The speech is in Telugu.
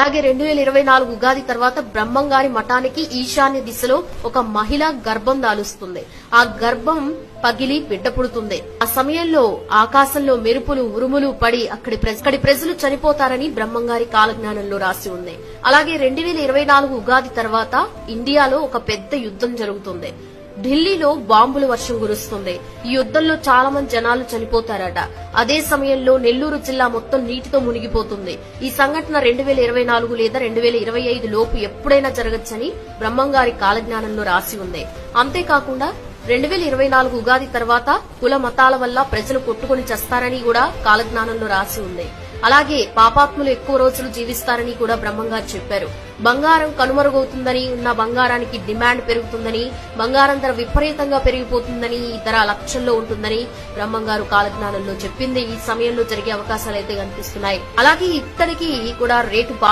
అలాగే రెండు వేల ఇరవై నాలుగు ఉగాది తర్వాత బ్రహ్మంగారి మఠానికి ఈశాన్య దిశలో ఒక మహిళ గర్భం దాలుస్తుంది. ఆ గర్భం పగిలి బిడ్డ పుడుతుంది. ఆ సమయంలో ఆకాశంలో మెరుపులు ఉరుములు పడి అక్కడి అక్కడి ప్రజలు చనిపోతారని బ్రహ్మంగారి కాలజ్ఞానంలో రాసి ఉంది. అలాగే రెండు వేల ఇరవై నాలుగు ఉగాది తర్వాత ఇండియాలో ఒక పెద్ద యుద్ధం జరుగుతుంది. ఢిల్లీలో బాంబుల వర్షం కురుస్తుంది. ఈ యుద్ధంలో చాలా మంది జనాలు చనిపోతారట. అదే సమయంలో నెల్లూరు జిల్లా మొత్తం నీటితో మునిగిపోతుంది. ఈ సంఘటన రెండు వేల ఇరవై నాలుగు లేదా రెండు వేల ఇరవై ఐదు లోపు ఎప్పుడైనా జరగచ్చని బ్రహ్మంగారి కాలజ్ఞానంలో రాసి ఉంది. అంతేకాకుండా రెండు వేల ఇరవై నాలుగు ఉగాది తర్వాత కుల మతాల వల్ల ప్రజలు కొట్టుకుని చస్తారని కూడా కాలజ్ఞానంలో రాసి ఉంది. అలాగే పాపాత్ములు ఎక్కువ రోజులు జీవిస్తారని కూడా బ్రహ్మంగారు చెప్పారు. బంగారం కనుమరుగవుతుందని ఉన్న బంగారానికి డిమాండ్ పెరుగుతుందని బంగారం ధర విపరీతంగా పెరిగిపోతుందని ఇతర లక్ష్యంలో ఉంటుందని బ్రహ్మంగారు కాలజ్ఞానంలో చెప్పింది. ఈ సమయంలో జరిగే అవకాశాలు అయితే కనిపిస్తున్నాయి. అలాగే ఇతనికి కూడా రేటు బాగా